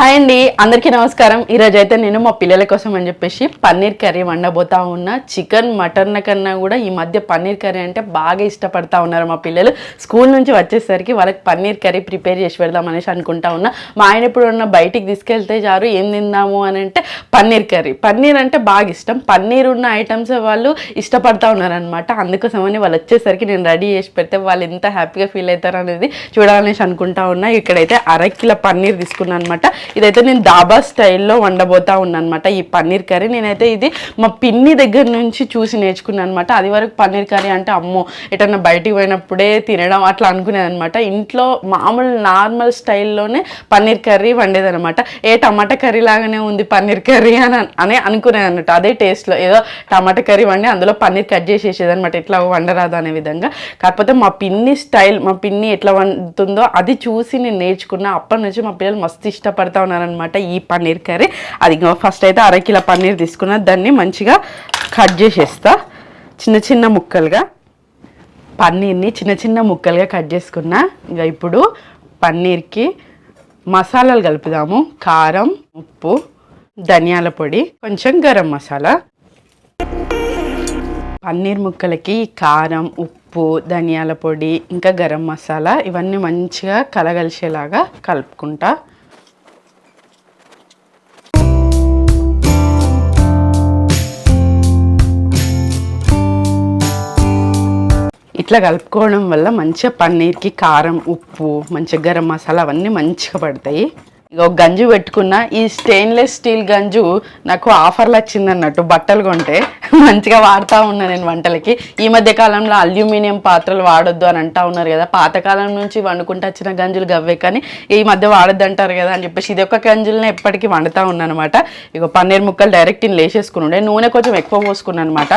Hi అండి అందరికీ నమస్కారం. ఈరోజు అయితే నేను మా పిల్లల కోసం అని చెప్పేసి పన్నీర్ కర్రీ వండబోతా ఉన్నా. చికెన్ మటన్ కన్నా కూడా ఈ మధ్య పన్నీర్ కర్రీ అంటే బాగా ఇష్టపడతా ఉన్నారు మా పిల్లలు. స్కూల్ నుంచి వచ్చేసరికి వాళ్ళకి పన్నీర్ కర్రీ ప్రిపేర్ చేసి పెడదాం అనేసి అనుకుంటా ఉన్నా. మా ఆయన ఇప్పుడు ఉన్న బయటికి తీసుకెళ్తే చారు ఏం తిందాము? అని అంటే పన్నీర్ కర్రీ. పన్నీర్ అంటే బాగా ఇష్టం. పన్నీర్ ఉన్న ఐటమ్స్ వాళ్ళు ఇష్టపడతా ఉన్నారనమాట అందుకోసమని వాళ్ళు వచ్చేసరికి నేను రెడీ చేసి పెడితే వాళ్ళు ఎంత హ్యాపీగా ఫీల్ అవుతారు అనేది చూడాలనేసి అనుకుంటా ఉన్నా. ఇక్కడైతే అరకిల పన్నీర్ తీసుకున్నాను అనమాట ఇదైతే నేను దాబా స్టైల్లో వండబోతా ఉన్నాను అనమాట ఈ పన్నీర్ కర్రీ నేనైతే ఇది మా పిన్ని దగ్గర నుంచి చూసి నేర్చుకున్నాను అనమాట అది వరకు పన్నీర్ కర్రీ అంటే అమ్మో ఎటన్నా బయటికి పోయినప్పుడే తినడం అట్లా అనుకునేది అనమాట ఇంట్లో మామూలు నార్మల్ స్టైల్లోనే పన్నీర్ కర్రీ వండేదనమాట. ఏ టమాటా కర్రీ లాగానే ఉంది పన్నీర్ కర్రీ అని అని అనుకునేది అనమాట అదే టేస్ట్లో ఏదో టమాటా కర్రీ వండి అందులో పన్నీర్ కట్ చేసేసేది అనమాట ఎట్లా వండరాదు అనే విధంగా. కాకపోతే మా పిన్ని స్టైల్ మా పిన్ని ఎట్లా వండుతుందో అది చూసి నేను నేర్చుకున్నా. అప్పటి నుంచి మా పిల్లలు మస్తు ఇష్టపడతా ఉన్నారనమాట ఈ పన్నీర్ కర్రీ. అది ఫస్ట్ అయితే అరకిలో పన్నీర్ తీసుకున్న దాన్ని మంచిగా కట్ చేసేస్తా. చిన్న చిన్న ముక్కలుగా. పన్నీర్ని చిన్న చిన్న ముక్కలుగా కట్ చేసుకున్నా. ఇక ఇప్పుడు పన్నీర్కి మసాలాలు కలుపుదాము. కారం ఉప్పు ధనియాల పొడి కొంచెం గరం మసాలా. పన్నీర్ ముక్కలకి కారం ఉప్పు ధనియాల పొడి ఇంకా గరం మసాలా ఇవన్నీ మంచిగా కలగలిసేలాగా కలుపుకుంటా. ఇట్లా కలుపుకోవడం వల్ల మంచిగా పన్నీర్కి కారం ఉప్పు మంచిగా గరం మసాలా అవన్నీ మంచిగా పడతాయి. ఇక గంజు పెట్టుకున్న ఈ స్టెయిన్లెస్ స్టీల్ గంజు నాకు ఆఫర్లు వచ్చింది అన్నట్టు బట్టలు కొంటే మంచిగా వాడుతూ ఉన్నా నేను వంటలకి. ఈ మధ్య కాలంలో అల్యూమినియం పాత్రలు వాడొద్దు అని అంటా ఉన్నారు కదా పాతకాలం నుంచి వండుకుంటూ వచ్చిన గంజులు గవ్వే కానీ ఈ మధ్య వాడొద్దు అంటారు కదా అని చెప్పేసి ఇది ఒక గంజులనే ఎప్పటికీ వండుతూ ఉన్నాను అనమాట ఇక పన్నీర్ ముక్కలు డైరెక్ట్ ఇన్ లేసేసుకుని ఉండే నూనె కొంచెం ఎక్కువ పోసుకున్నాను అనమాట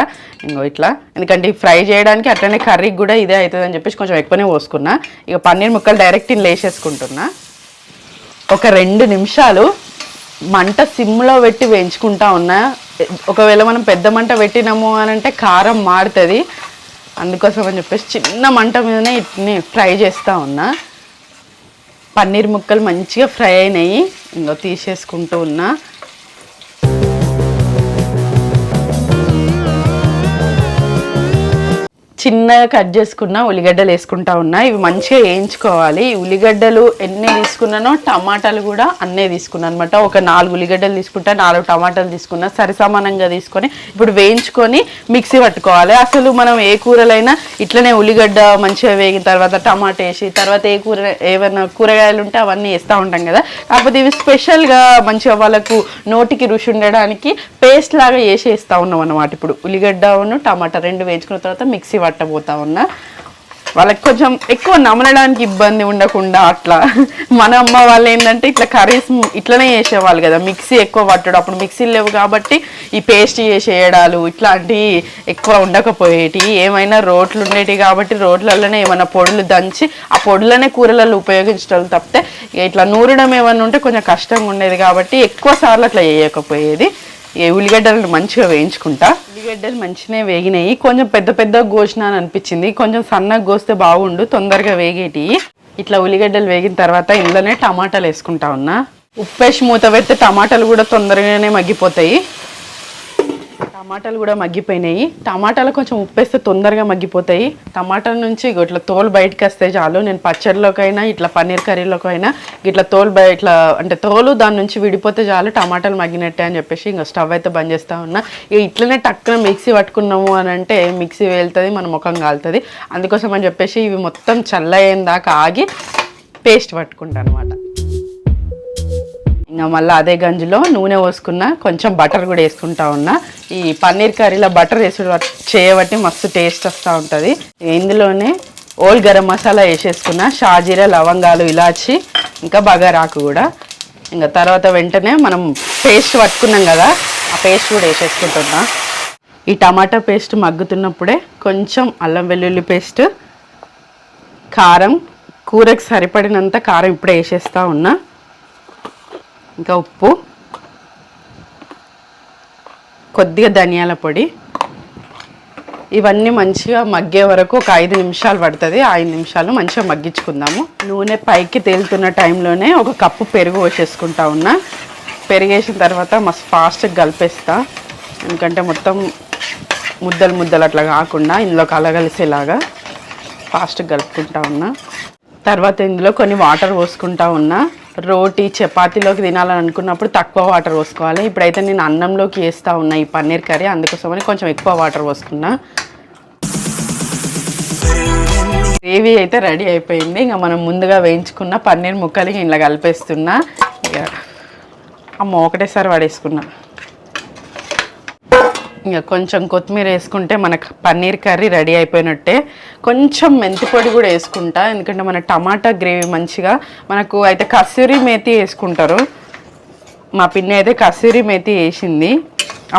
ఇంకో ఇట్లా ఎందుకంటే ఫ్రై చేయడానికి అట్లనే కర్రీకి కూడా ఇదే అవుతుంది అని చెప్పేసి కొంచెం ఎక్కువనే పోసుకున్నా. ఇక పన్నీర్ ముక్కలు డైరెక్ట్ ఇన్ లేసేసుకుంటున్నా ఒక రెండు నిమిషాలు మంట సిమ్లో పెట్టి వేయించుకుంటా ఉన్నా. ఒకవేళ మనం పెద్ద మంట పెట్టినాము అని అంటే కారం మారుతుంది. అందుకోసం అని చెప్పేసి చిన్న మంట మీదనే ఇట్ని ఫ్రై చేస్తూ ఉన్నా. పన్నీర్ ముక్కలు మంచిగా ఫ్రై అయినాయి. ఇంకో తీసేసుకుంటూ ఉన్నా. చిన్నగా కట్ చేసుకున్న ఉల్లిగడ్డలు వేసుకుంటా ఉన్నా. ఇవి మంచిగా వేయించుకోవాలి. ఈ ఉల్లిగడ్డలు ఎన్ని తీసుకున్నానో టమాటాలు కూడా అన్నే తీసుకున్నాను అనమాట ఒక నాలుగు ఉల్లిగడ్డలు తీసుకుంటా నాలుగు టమాటాలు తీసుకున్నా సరిసమానంగా తీసుకొని ఇప్పుడు వేయించుకొని మిక్సీ పట్టుకోవాలి. అసలు మనం ఏ కూరలైనా ఇట్లనే ఉల్లిగడ్డ మంచిగా వేగిన తర్వాత టమాటా వేసి తర్వాత ఏ కూర ఏమైనా కూరగాయలు ఉంటే అవన్నీ వేస్తూ ఉంటాం కదా. కాకపోతే ఇవి స్పెషల్గా మంచిగా వాళ్ళకు నోటికి రుచి ఉండడానికి పేస్ట్ లాగా వేసి వేస్తూ ఉన్నాం అనమాట ఇప్పుడు. ఉల్లిగడ్డను టమాటా రెండు వేయించుకున్న తర్వాత మిక్సీ పట్టబోతా ఉన్నా. వాళ్ళకి కొంచెం ఎక్కువ నమలడానికి ఇబ్బంది ఉండకుండా అట్లా. మన అమ్మ వాళ్ళు ఏంటంటే ఇట్లా కర్రీస్ ఇట్లనే చేసేవాళ్ళు కదా. మిక్సీ ఎక్కువ పట్టడం. అప్పుడు మిక్సీలు లేవు కాబట్టి ఈ పేస్ట్ చేసేయడాలు ఇట్లాంటివి ఎక్కువ ఉండకపోయేటి. ఏమైనా రోట్లు ఉండేవి కాబట్టి రోట్లలోనే ఏమైనా పొడులు దంచి ఆ పొడులనే కూరలలో ఉపయోగించడం తప్పితే ఇట్లా నూరడం ఏమైనా ఉంటే కొంచెం కష్టంగా ఉండేది కాబట్టి ఎక్కువ సార్లు అట్లా చేయకపోయేది. ఉల్లిగడ్డలను మంచిగా వేయించుకుంటా. ఉల్లిగడ్డలు మంచిగా వేగినాయి. కొంచెం పెద్ద పెద్ద గోసిన అని అనిపించింది. కొంచెం సన్నగా కోస్తే బాగుండు తొందరగా వేగేటి. ఇట్లా ఉల్లిగడ్డలు వేగిన తర్వాత ఇందులోనే టమాటాలు వేసుకుంటా ఉన్నా. ఉప్పేసి మూత పెడితే టమాటాలు కూడా తొందరగానే మగ్గిపోతాయి. టమాటాలు కూడా మగ్గిపోయినాయి. టమాటాలు కొంచెం ఉప్పేస్తే తొందరగా మగ్గిపోతాయి. టమాటాల నుంచి ఇట్లా తోలు బయటకు వస్తే చాలు. నేను పచ్చడిలోకైనా ఇట్లా పన్నీర్ కర్రీలోకైనా ఇట్లా తోలు బయట ఇట్లా అంటే తోలు దాని నుంచి విడిపోతే చాలు టమాటాలు మగ్గినట్టే అని చెప్పేసి ఇంకా స్టవ్ అయితే బంద్ చేస్తూ ఉన్నా. ఇక ఇట్లనే టక్కున మిక్సీ పట్టుకున్నాము అని అంటే మిక్సీ వెళ్తుంది మన ముఖం కాలుతుంది. అందుకోసం అని చెప్పేసి ఇవి మొత్తం చల్ల దాకా ఆగి పేస్ట్ పట్టుకుంటాను అనమాట ఇంకా మళ్ళీ అదే గంజిలో నూనె పోసుకున్న కొంచెం బటర్ కూడా వేసుకుంటా ఉన్నా. ఈ పన్నీర్ కర్రీలో బటర్ వేసు చేయబట్టి మస్తు టేస్ట్ వస్తూ ఉంటుంది. ఇందులోనే ఓల్ గరం మసాలా వేసేసుకున్న షాజీరా లవంగాలు ఇలాచి ఇంకా బగారాకు కూడా. ఇంకా తర్వాత వెంటనే మనం పేస్ట్ పట్టుకున్నాం కదా ఆ పేస్ట్ కూడా వేసేసుకుంటున్నా. ఈ టమాటా పేస్ట్ మగ్గుతున్నప్పుడే కొంచెం అల్లం వెల్లుల్లి పేస్ట్ కారం కూరకు సరిపడినంత కారం ఇప్పుడే వేసేస్తా ఉన్నా. ఇంకా ఉప్పు కొద్దిగా ధనియాల పొడి. ఇవన్నీ మంచిగా మగ్గే వరకు ఒక ఐదు నిమిషాలు పడుతుంది. ఐదు నిమిషాలు మంచిగా మగ్గించుకుందాము. నూనె పైకి తేలుతున్న టైంలోనే ఒక కప్పు పెరుగు పోసేసుకుంటా ఉన్నా. పెరిగేసిన తర్వాత మస్తు ఫాస్ట్గా కలిపేస్తా. ఎందుకంటే మొత్తం ముద్దలు ముద్దలు అట్లా కాకుండా ఇందులో కలగలిసేలాగా ఫాస్ట్గా కలుపుకుంటా ఉన్నా. తర్వాత ఇందులో కొన్ని వాటర్ పోసుకుంటా ఉన్నా. రోటీ చపాతీలోకి తినాలని అనుకున్నప్పుడు తక్కువ వాటర్ పోసుకోవాలి. ఇప్పుడైతే నేను అన్నంలోకి వేస్తూ ఉన్నా ఈ పన్నీర్ కర్రీ అందుకోసమని కొంచెం ఎక్కువ వాటర్ పోసుకున్నా. గ్రేవీ అయితే రెడీ అయిపోయింది. ఇంకా మనం ముందుగా వేయించుకున్న పన్నీర్ ముక్కలకి ఇలా కలిపేస్తున్నా. అమ్మ ఒకటేసారి పడేసుకున్నాను ఇంకా కొంచెం కొత్తిమీర వేసుకుంటే మనకు పన్నీర్ కర్రీ రెడీ అయిపోయినట్టే. కొంచెం మెంతి పొడి కూడా వేసుకుంటా ఎందుకంటే మన టమాటా గ్రేవీ మంచిగా మనకు అయితే కస్తూరి మేతి వేసుకుంటారు. మా పిన్ని అయితే కస్తూరి మేతి వేసింది.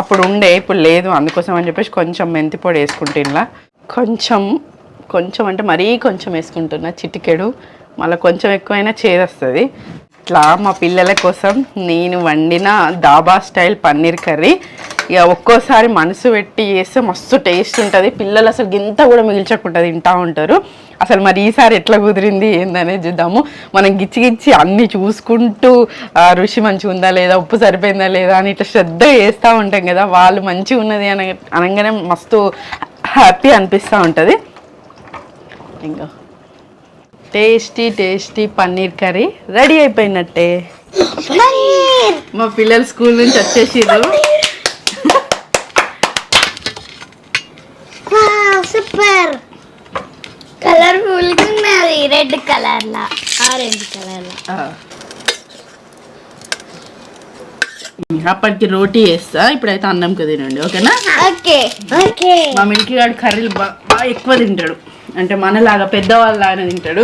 అప్పుడు ఉండే ఇప్పుడు లేదు అందుకోసం అని చెప్పేసి కొంచెం మెంతి పొడి వేసుకుంటే ఇలా కొంచెం కొంచెం అంటే మరీ కొంచెం వేసుకుంటున్నా చిటికెడు. మళ్ళీ కొంచెం ఎక్కువైనా చేదొస్తుంది. ఇట్లా మా పిల్లల కోసం నేను వండిన దాబా స్టైల్ పన్నీర్ కర్రీ. ఇక ఒక్కోసారి మనసు పెట్టి చేస్తే మస్తు టేస్ట్ ఉంటుంది. పిల్లలు అసలు గింత కూడా మిగిల్చకుండా తింటా ఉంటారు. అసలు మరి ఈసారి ఎట్లా కుదిరింది ఏందనే చూద్దాము. మనం గిచ్చి గిచ్చి అన్నీ చూసుకుంటూ రుచి మంచిగా ఉందా లేదా ఉప్పు సరిపోయిందా లేదా అని ఇట్లా శ్రద్ధగా చేస్తూ ఉంటాం కదా. వాళ్ళు మంచిగా ఉన్నది అని అనగానే మస్తు హ్యాపీ అనిపిస్తూ ఉంటుంది. ఇంకా tasty tasty paneer curry ready అయిపోయినట్టే. మా పిల్లలు స్కూల్ నుంచి వచ్చేసిర్రు. సూపర్! కలర్ఫుల్ ఉన్నది రెడ్ కలర్ లా ఆరెంజ్ కలర్ లా. అప్పటికి రోటీ వేస్తా ఇప్పుడైతే అన్నంకి తినండి ఓకేనా? Okay okay. మా మిల్కీ గారు కర్రీలు బాగా ఎక్కువ తింటాడు. అంటే మనలాగా పెద్దవాళ్ళలాగా తింటాడు.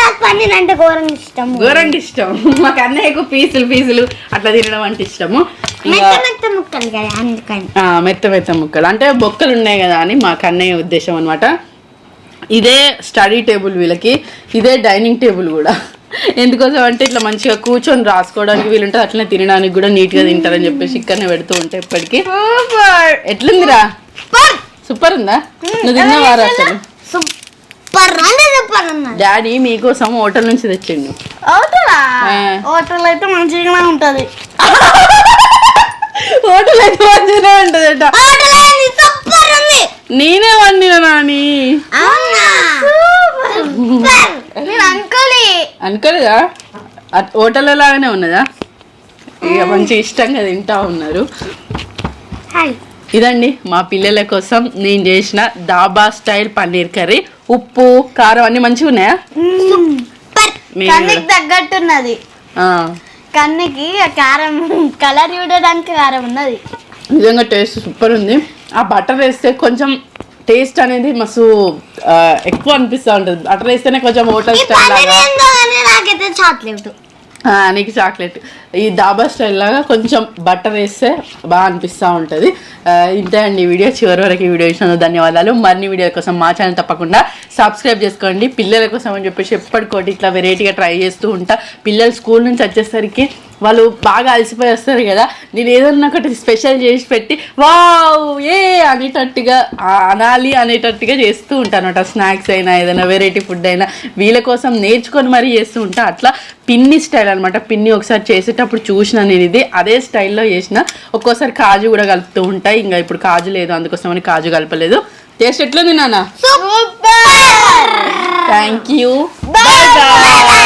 నాకు పన్నీర్ అంటే ఘోరంగా ఇష్టము. ఘోరంగా ఇష్టం. మాకు అన్నయ్యకు పీసులు పీసులు అట్లా తినడం అంటే ఇష్టము. మెత్త మెత్త ముక్కలు కదా అందుకని. ఆ, మెత్త మెత్త ముక్కలు. అంటే బొక్కలు ఉన్నాయి కదా అని మా కన్నయ్య ఉద్దేశం అనమాట ఇదే స్టడీ టేబుల్ వీళ్ళకి ఇదే డైనింగ్ టేబుల్ కూడా. ఎందుకోసం అంటే ఇట్లా మంచిగా కూర్చొని రాసుకోవడానికి వీలుంటుంది అట్లనే తినడానికి కూడా నీట్గా తింటారని చెప్పేసి ఇక్కడనే పెడుతూ ఉంటాయి ఇప్పటికీ. ఎట్లుందిరా? సూపర్. ఉందా? నువ్వు తిన్నవారా అసలు? సూపర్ అంటే సూపర్ అన్నది డాడీ మీకోసం హోటల్ నుంచి తెచ్చిండు. అవుతుందా. హోటల్ అయితే మంచిగానే ఉంటది. హోటల్ అయితే మంచిగానే ఉంటుందట. సూపర్ ఉంది. నేనే వండిన నాని. అనుకోలే అనుకోలేదా హోటల్ లాగానే ఉన్నదా? ఇక మంచి ఇష్టంగా తింటా ఉన్నారు. హాయ్. ఇదండి మా పిల్లల కోసం నేను చేసిన దాబా స్టైల్ పన్నీర్ కర్రీ. ఉప్పు కారం అన్ని మంచిగా ఉన్నాయా? కన్నికి తగ్గట్టున్నది. కన్నుకి ఆ కారం కలర్ చూడడానికి కారం ఉన్నది. నిజంగా టేస్ట్ సూపర్ ఉంది. ఆ బటర్ వేస్తే కొంచెం టేస్ట్ అనేది మస్తు ఎక్కువ అనిపిస్తూ ఉంటుంది. బటర్ వేస్తేనే కొంచెం హోటల్ స్టైల్ లాగా. నీకు చాక్లెట్ ఈ దాబా స్టైల్ లాగా కొంచెం బటర్ వేస్తే బాగా అనిపిస్తూ ఉంటుంది. ఇంతే అండి వీడియో. చివరి వరకు ఈ వీడియో ఇచ్చినందుకు ధన్యవాదాలు. మరిన్ని వీడియో కోసం మా ఛానల్ తప్పకుండా సబ్స్క్రైబ్ చేసుకోండి. పిల్లల కోసం అని చెప్పేసి ఎప్పటికోటి ఇట్లా వెరైటీగా ట్రై చేస్తూ ఉంటా. పిల్లలు స్కూల్ నుంచి వచ్చేసరికి వాళ్ళు బాగా అలసిపోయి వస్తారు కదా. నేను ఏదన్నా ఒకటి స్పెషల్ చేసి పెట్టి వావ్ ఏ అనేటట్టుగా అనాలి అనేటట్టుగా చేస్తూ ఉంటాను అనమాట స్నాక్స్ అయినా ఏదైనా వెరైటీ ఫుడ్ అయినా వీళ్ళ కోసం నేర్చుకొని మరీ చేస్తూ ఉంటా. అట్లా పిన్ని స్టైల్ అనమాట పిన్ని ఒకసారి చేసేటప్పుడు చూసిన నేను ఇది అదే స్టైల్లో చేసిన. ఒక్కోసారి కాజు కూడా కలుపుతూ ఉంటాయి ఇంకా ఇప్పుడు కాజు లేదు అందుకోసమని కాజు కలపలేదు. టేస్ట్ ఎట్లుంది నాన్న? Thank you bye bye